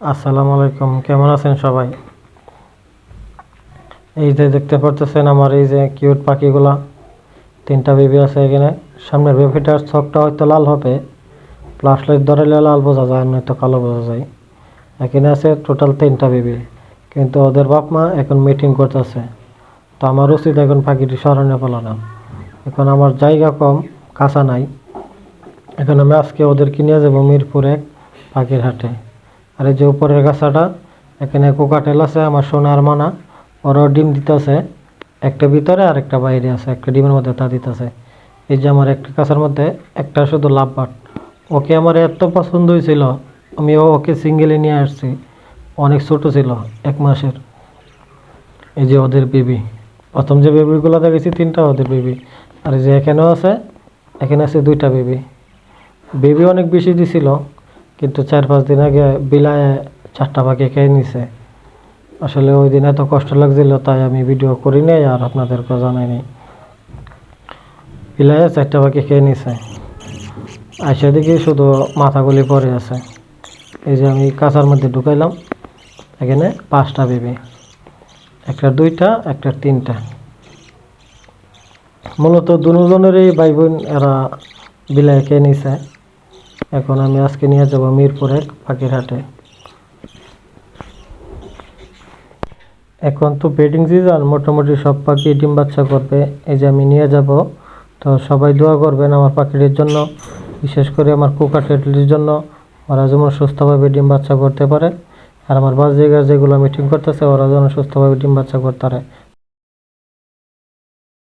আসসালামু আলাইকুম, কেমন আছেন সবাই? এই যে দেখতে পারতেছেন আমার এই যে কিউট পাখিগুলা, তিনটা বেবি আছে এখানে। সামনের বেবিটার চোখটা হয়তো লাল হবে প্লাস লাইট ধরালে লাল বোঝা যায়, নয়তো কালো বোঝা যায়। এখানে আছে টোটাল তিনটা বেবি কিন্তু ওদের বাপ মা এখন মিটিং করতেছে। তো আমার উচিত এখন পাখিটি স্মরণে পেলাম এখন আমার জায়গা কম, কাঁচা নাই। এখন আমি আজকে ওদেরকে নিয়ে যাব মিরপুরে পাখির হাটে। আর এই যে উপরের গাছাটা, এখানে কোকাটেল আছে, আমার সোনার মানা। ওরাও ডিম দিতেছে, একটা ভিতরে আর একটা বাইরে আছে, একটা ডিমের মধ্যে তা দিতেছে। এই যে আমার একটা কাছার মধ্যে, একটা শুধু লাভ বাট। ওকে আমার এত পছন্দ হয়েছিল, আমি ওকে সিঙ্গেলে নিয়ে আসছি। অনেক ছোট ছিল, এক মাসের। এই যে ওদের বেবি প্রথম যে বেবিগুলো দেখেছি, তিনটা ওদের বেবি আর যে এখানেও আছে, এখানে আছে দুইটা বেবি বেবি অনেক বেশি দিছিল কিন্তু চার পাঁচ দিন আগে বিলায় চারটা পাখি খেয়ে নিছে। আসলে ওই দিন এত কষ্ট লাগছিল, তাই আমি ভিডিও করি নাই আর আপনাদেরকে জানাই নাই। বিলায় চারটা পাখি খেয়ে নিছে। আইসা দেখি শুধু মাথাগুলি পরে আছে। এই যে আমি কাঁচার মধ্যে ঢুকাইলাম, এখানে পাঁচটা বেবি। একটা দুইটা, একটা তিনটা। মূলত দুজনেরই ভাই বোন এরা বিলায় খেয়ে নিছে। এখন আমি আজকে নিয়ে যাব মিরপুর এক হাটে। এখন তো ব্রিডিং সিজন মোটামুটি সব পাখি ডিম বাচ্চা করবে। এই যে আমি নিয়ে যাব, তো সবাই দোয়া করবেন আমার পাখিটির জন্য, বিশেষ করে আমার কুকাটেটির জন্য। ওরা যেমন সুস্থভাবে ডিম বাচ্চা করতে পারে, আর আমার বাস জায়গায় যেগুলো মিটিং করতেছে, ওরা যেন সুস্থভাবে ডিম বাচ্চা করতে পারে।